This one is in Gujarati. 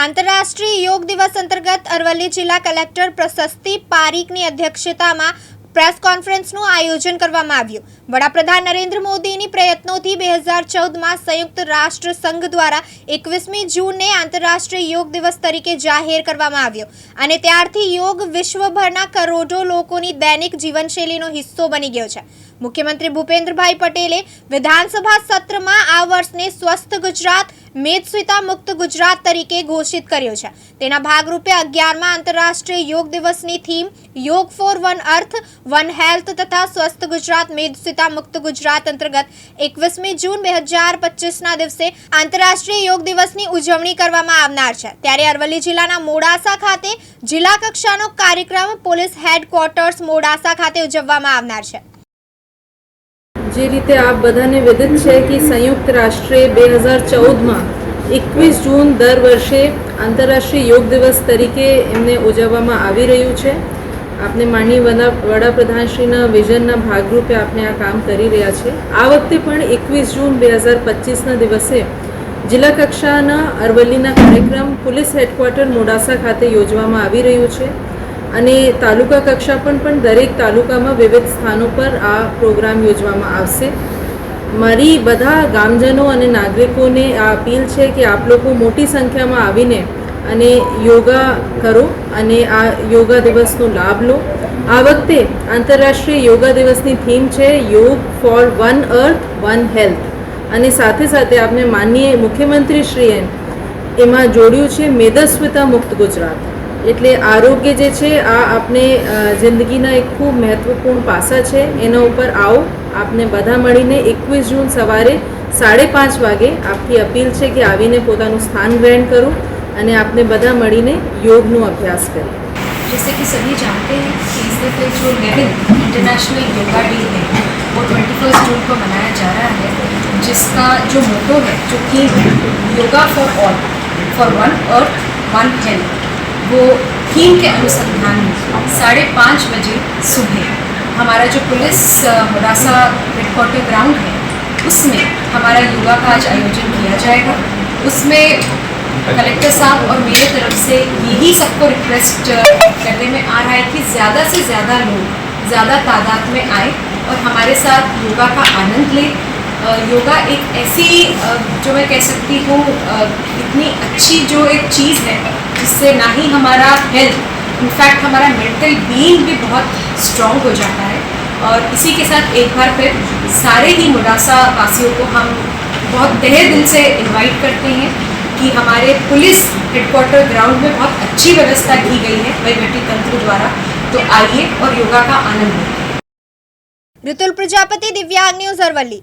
આંતરરાષ્ટ્રીય યોગ દિવસ અંતર્ગત અરવલ્લી જિલ્લા કલેક્ટર પ્રશસ્તિ પારીકની અધ્યક્ષતામાં પ્રેસ કોન્ફરન્સનું આયોજન કરવામાં આવ્યું. વડાપ્રધાન નરેન્દ્ર મોદીની પ્રયત્નોથી બે હજાર ચૌદમાં સંયુક્ત રાષ્ટ્ર સંઘ દ્વારા એકવીસમી જૂનને આંતરરાષ્ટ્રીય યોગ દિવસ તરીકે જાહેર કરવામાં આવ્યો અને ત્યારથી યોગ વિશ્વભરના કરોડો લોકોની દૈનિક જીવનશૈલીનો હિસ્સો બની ગયો છે. મુખ્યમંત્રી ભૂપેન્દ્રભાઈ પટેલે વિધાનસભા સત્રમાં આ વર્ષને સ્વસ્થ ગુજરાત, મેદસ્વિતા મુક્ત ગુજરાત તરીકે ઘોષિત કર્યો છે. તેના ભાગરૂપે અગિયારમાં આંતરરાષ્ટ્રીય યોગ દિવસની theme, yoga for one earth, one health તથા સ્વસ્થ ગુજરાત, મેદસ્વિતા મુક્ત ગુજરાત અંતર્ગત એકવીસમી જૂન બે હજાર પચીસના દિવસે આંતરરાષ્ટ્રીય યોગ દિવસની ઉજવણી કરવામાં આવનાર છે. ત્યારે અરવલ્લી જિલ્લાના મોડાસા ખાતે જિલ્લા કક્ષાનો કાર્યક્રમ પોલીસ હેડક્વાર્ટર્સ મોડાસા ખાતે ઉજવવામાં આવનાર છે. જે રીતે આપ બધાને વિદિત છે કે સંયુક્ત રાષ્ટ્રે બે હજાર ચૌદમાં એકવીસ જૂન દર વર્ષે આંતરરાષ્ટ્રીય યોગ દિવસ તરીકે એમને ઉજવવામાં આવી રહ્યું છે. આપને માનનીય વડા વડાપ્રધાનશ્રીના વિઝનના ભાગરૂપે આપણે આ કામ કરી રહ્યા છે. આ વખતે પણ એકવીસ જૂન બે હજાર પચીસના દિવસે જિલ્લા કક્ષાના અરવલ્લીના કાર્યક્રમ પોલીસ હેડક્વાર્ટર મોડાસા ખાતે યોજવામાં આવી રહ્યું છે. અને તાલુકા કક્ષા પણ પણ દરેક તાલુકામાં વિવિધ સ્થાનો પર આ પ્રોગ્રામ યોજવામાં આવશે. મારી બધા ગામજનો અને નાગરિકોને આ અપીલ છે કે આપ લોકો મોટી સંખ્યામાં આવીને અને યોગા કરો અને આ યોગા દિવસનો લાભ લો. આ વખતે આંતરરાષ્ટ્રીય યોગા દિવસની થીમ છે yoga for one earth, one health. અને સાથે સાથે આપણે માનનીય મુખ્યમંત્રીશ્રીએ એમાં જોડ્યું છે મેદસ્વિતા મુક્ત ગુજરાત. એટલે આરોગ્ય જે છે આ આપણે અ, જિંદગીના એક ખૂબ મહત્વપૂર્ણ પાસા છે એના ઉપર આવો આપને બધા મળીને એકવીસ જૂન સવારે સાડે પાંચ વાગે આપથી અપીલ છે કે આવીને પોતાનું સ્થાન ગ્રહણ કરું અને આપને બધા મળીને યોગનો અભ્યાસ કરીએ जैसे कि सभी जानते हैं कि इस दफे जो लेवल इंटरनेशनल योगा डे है वो ट्वेंटी फर्स्ट जून को मनाया जा रहा है जिसका जो मोटो है जो थीम है yoga for all for one earth one health वो थीम के अनुसंधान में साढ़े पाँच बजे सुबह हमारा जो पुलिस मोडासा हेडक्वार्टर ग्राउंड है, उसमें हमारा योगा का आज आयोजन किया जाएगा। उसमें कलेक्टर साहब और मेरे तरफ़ से यही सबको रिक्वेस्ट करने में आ रहा है कि ज़्यादा से ज़्यादा लोग ज़्यादा तादाद में आए और हमारे साथ योगा का आनंद लें। योगा एक ऐसी जो मैं कह सकती हूँ इतनी अच्छी जो एक चीज़ है जिससे ना ही हमारा हेल्थ इनफैक्ट हमारा मेंटल बीइंग भी बहुत स्ट्रॉन्ग हो जाता है। और इसी के साथ एक बार फिर सारे ही मुडासा वासियों को हम बहुत तहे दिल से इनवाइट करते हैं कि हमारे पुलिस हेडक्वार्टर ग्राउंड में बहुत अच्छी व्यवस्था की गई है वहीवटी तंत्र द्वारा। तो आइए और योगा का आनंद लें। ऋतुल प्रजापति दिव्यांग न्यूज़ अरवली।